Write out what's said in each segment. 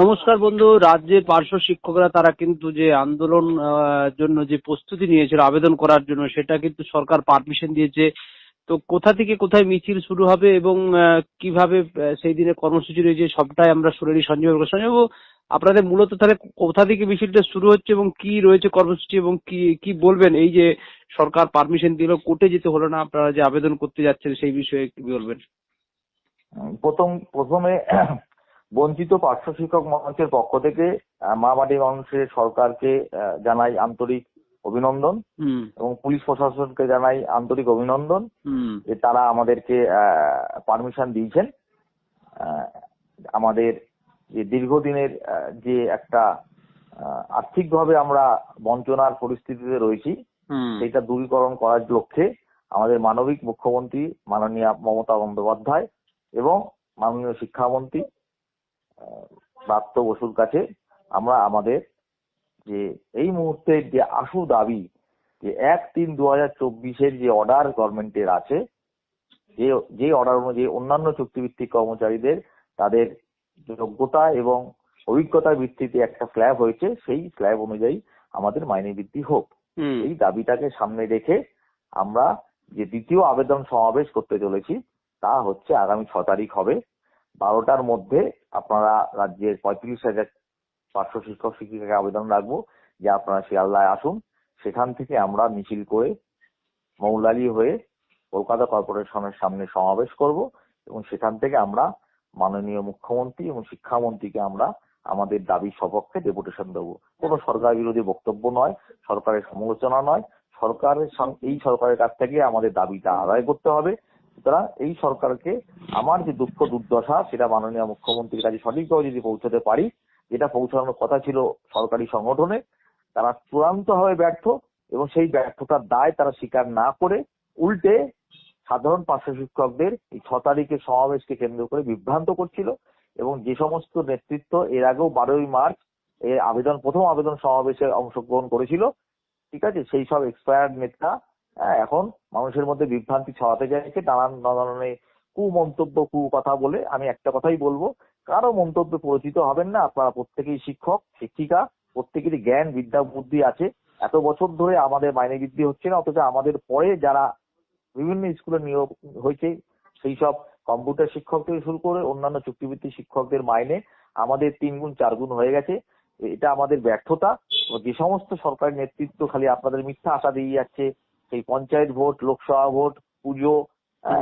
নমস্কার বন্ধু, রাজ্যের পার্শ্ব শিক্ষকরা তারা কিন্তু যে আন্দোলন জন্য যে প্রস্তুতি নিয়েছিল, আবেদন করার জন্য, সেটা কিন্তু সরকার পারমিশন দিয়েছে। তো কোথা থেকে কোথায় মিছিল শুরু হবে এবং কীভাবে সেই দিনে কর্মসূচি রয়েছে, সবটাই আমরা নিই সঞ্জয় বাবু। সঞ্জয় বাবু, আপনাদের মূলত তাহলে কোথা থেকে মিছিলটা শুরু হচ্ছে এবং কি রয়েছে কর্মসূচি এবং কি কি বলবেন? এই যে সরকার পারমিশন দিল, কোর্টে যেতে হলো না, আপনারা যে আবেদন করতে যাচ্ছেন, সেই বিষয়ে কি বলবেন? প্রথম, প্রথমে বঞ্চিত পার্শ্ব শিক্ষক মঞ্চের পক্ষ থেকে আহ, মা মাটি মানুষের সরকারকে জানাই আন্তরিক অভিনন্দন এবং পুলিশ প্রশাসনকে জানাই আন্তরিক অভিনন্দন যে তারা আমাদেরকে পারমিশন দিয়েছেন। আমাদের যে দীর্ঘদিনের যে একটা আর্থিকভাবে আমরা বঞ্চনার পরিস্থিতিতে রয়েছি সেটা দূরীকরণ করার লক্ষ্যে আমাদের মানবিক মুখ্যমন্ত্রী মাননীয় মমতা বন্দ্যোপাধ্যায় এবং মাননীয় শিক্ষামন্ত্রী ব্রাত্য বসুর কাছে আমরা আমাদের যে এই মুহূর্তে যে আশু দাবি যে এক তিন দু হাজার চব্বিশের যে অর্ডার গভর্নমেন্টের আছে যে যে অর্ডার অনুযায়ী অন্যান্য চুক্তিভিত্তিক কর্মচারীদের তাদের যোগ্যতা এবং অভিজ্ঞতার ভিত্তিতে একটা স্ল্যাব হয়েছে সেই স্ল্যাব অনুযায়ী আমাদের মাইনে বৃদ্ধি হোক। এই দাবিটাকে সামনে রেখে আমরা যে দ্বিতীয় আবেদন সমাবেশ করতে চলেছি তা হচ্ছে আগামী ছ তারিখ হবে। বারোটার মধ্যে আপনারা রাজ্যের পঁয়ত্রিশ হাজার পার্শ্ব শিক্ষক, শিক্ষিকাকে আবেদন রাখব, যে আপনারা শিয়ালদায় আসুন। সেখান থেকে আমরা মিছিল করে মৌলালি হয়ে কলকাতা কর্পোরেশনের সামনে সমাবেশ করব এবং সেখান থেকে আমরা মাননীয় মুখ্যমন্ত্রী এবং শিক্ষামন্ত্রীকে আমরা আমাদের দাবির সপক্ষে ডেপুটেশন দেবো। কোনো সরকার বিরোধী বক্তব্য নয়, সরকারের সমালোচনা নয়, সরকারের এই সরকারের কাছ থেকে আমাদের দাবিটা আদায় করতে হবে। সুতরাং এই সরকারকে আমার যে দুঃখ দুর্দশা, সেটা মাননীয় মুখ্যমন্ত্রীর কাছে সঠিকভাবে যদি পৌঁছতে পারি, যেটা পৌঁছানোর কথা ছিল সরকারি সংগঠনে, তারা চূড়ান্তভাবে ব্যর্থ এবং সেই ব্যর্থতার দায় তারা স্বীকার না করে উল্টে সাধারণ পার্শ্ব শিক্ষকদের এই ছ তারিখের সমাবেশকে কেন্দ্র করে বিভ্রান্ত করছিল এবং যে সমস্ত নেতৃত্ব এর আগেও বারোই মার্চ এর আবেদন, প্রথম আবেদন সমাবেশে অংশগ্রহণ করেছিল, ঠিক আছে? সেই সব এক্সপায়ার্ড নেতা হ্যাঁ, এখন মানুষের মধ্যে বিভ্রান্তি ছড়াতে চাইছে নানান ধরনের কুমন্তব্য কু কথা বলে আমি একটা কথাই বলব। কারও মন্তব্যে পরিচিত হবেন না আপনারা প্রত্যেকেই শিক্ষক শিক্ষিকা প্রত্যেকেরই জ্ঞান বিদ্যা বুদ্ধি আছে। এত বছর ধরে আমাদের মাইনে বৃদ্ধি হচ্ছে না অথচ আমাদের পরে যারা বিভিন্ন স্কুলে নিয়োগ হয়েছে সেই সব কম্পিউটার শিক্ষক থেকে শুরু করে অন্যান্য চুক্তিভিত্তিক শিক্ষকদের মাইনে আমাদের তিন গুণ চার গুণ হয়ে গেছে। এটা আমাদের ব্যর্থতা। যে সমস্ত সরকারি নেতৃত্ব খালি আপনাদের মিথ্যা আশা দিয়ে যাচ্ছে সেই পঞ্চায়েত ভোট লোকসভা ভোট পুজো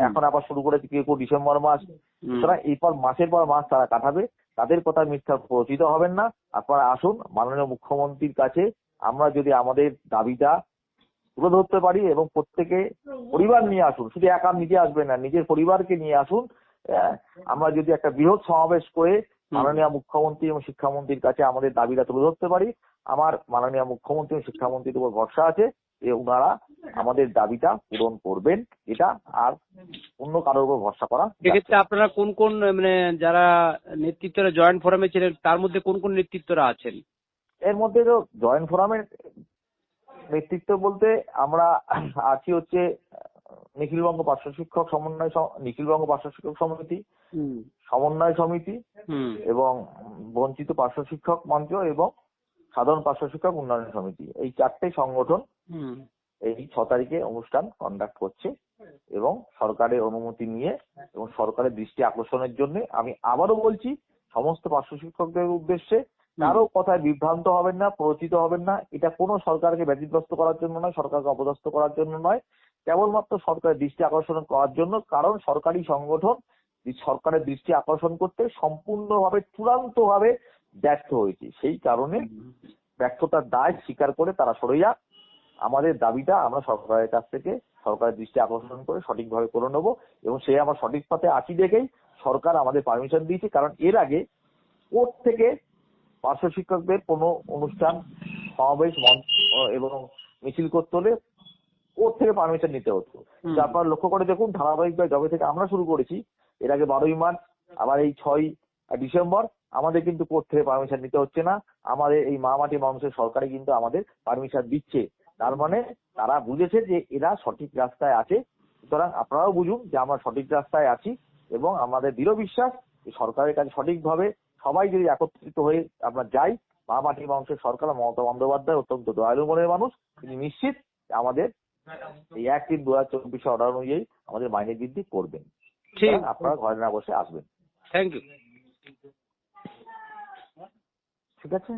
এখন আবার শুরু করেছে কেউ কেউ ডিসেম্বর মাস। সুতরাং এরপর মাসের পর মাস তারা কাটাবে তাদের কথা মিথ্যা প্রচিত হবেন না। আপনারা আসুন মাননীয় মুখ্যমন্ত্রীর কাছে আমরা যদি আমাদের দাবিটা তুলে ধরতে পারি এবং প্রত্যেকে পরিবার নিয়ে আসুন শুধু একা নিজে আসবেন না নিজের পরিবারকে নিয়ে আসুন আমরা যদি একটা বৃহৎ সমাবেশ করে মাননীয় মুখ্যমন্ত্রী এবং শিক্ষামন্ত্রীর কাছে আমাদের দাবিটা তুলে ধরতে পারি। আমার মাননীয় মুখ্যমন্ত্রী এবং শিক্ষামন্ত্রীর উপর ভরসা আছে। যে ওনারা আমাদের দাবিটা পূরণ করবেন। এটা আর অন্য কারোর উপর ভরসা করা সেক্ষেত্রে আপনারা কোন কোন মানে যারা নেতৃত্বরা জয়েন্ট ফোরামে ছিলেন তার মধ্যে কোন কোন নেতৃত্বরা আছেন? এর মধ্যে তো জয়েন্ট ফোরামের নেতৃত্ব বলতে আমরা আছি হচ্ছে নিখিলবঙ্গ পার্শ্ব শিক্ষক সমন্বয় নিখিলবঙ্গ পার্শ্ব শিক্ষক সমিতি হুম। সমন্বয় সমিতি হুম। এবং বঞ্চিত পার্শ্ব শিক্ষক মঞ্চ এবং সাধারণ পার্শ্ব শিক্ষক উন্নয়ন সমিতি। এই চারটে সংগঠন এই ছ তারিখে অনুষ্ঠান কন্ডাক্ট করছে এবং সরকারের অনুমতি নিয়ে এবং সরকারের দৃষ্টি আকর্ষণের জন্য আমি আবারও বলছি সমস্ত পার্শ্ব শিক্ষকদের উদ্দেশ্যে কারও কথায় বিভ্রান্ত হবেন না প্ররোচিত হবেন না। এটা কোনো সরকারকে ব্যতিগ্রস্ত করার জন্য নয় সরকারকে অপদস্থ করার জন্য নয়। কেবলমাত্র সরকারের দৃষ্টি আকর্ষণ করার জন্য কারণ সরকারি সংগঠন সরকারের দৃষ্টি আকর্ষণ করতে সম্পূর্ণভাবে চূড়ান্তভাবে ব্যর্থ হয়েছে। সেই কারণে ব্যর্থতার দায় স্বীকার করে তারা সরে যাক। আমাদের দাবিটা আমরা সরকারের কাছ থেকে সরকারের দৃষ্টি আকর্ষণ করে সঠিকভাবে করে নেব এবং সে আমরা সঠিক পথে আছি দেখেই সরকার আমাদের পারমিশন দিয়েছে। কারণ এর আগে কোর্ট থেকে পার্শ্ব শিক্ষকদের কোনো অনুষ্ঠান সমাবেশ মঞ্চ এবং মিছিল করতে হলে কোর্ট থেকে পারমিশন নিতে হতো। আপনারা লক্ষ্য করে দেখুন ধারাবাহিকভাবে যবে থেকে আমরা শুরু করেছি এর আগে বারোই মার্চ আবার এই ছয় ডিসেম্বর আমাদের কিন্তু কোর্ট থেকে পারমিশন নিতে হচ্ছে না। আমাদের এই মা মাটি মানুষের সরকারে কিন্তু আমাদের পারমিশন দিচ্ছে। তার মানে তারা বুঝেছে যে এরা সঠিক রাস্তায় আছে। সুতরাং আপনারাও বুঝুন যে আমরা সঠিক রাস্তায় আছি এবং আমাদের দৃঢ় বিশ্বাস যে সরকারের কাছে সঠিকভাবে। সবাই যদি একত্রিত হয়ে আমরা যাই মা মাটি মানুষের সরকার মমতা বন্দ্যোপাধ্যায় অত্যন্ত দয়ালু মনের মানুষ তিনি নিশ্চিত আমাদের এই এক তিন দু হাজার চব্বিশে অর্ডার অনুযায়ী আমাদের মাইনে বৃদ্ধি করবেন। আপনারা ঘরে না বসে আসবেন। থ্যাংক ইউ ঠিক আছে?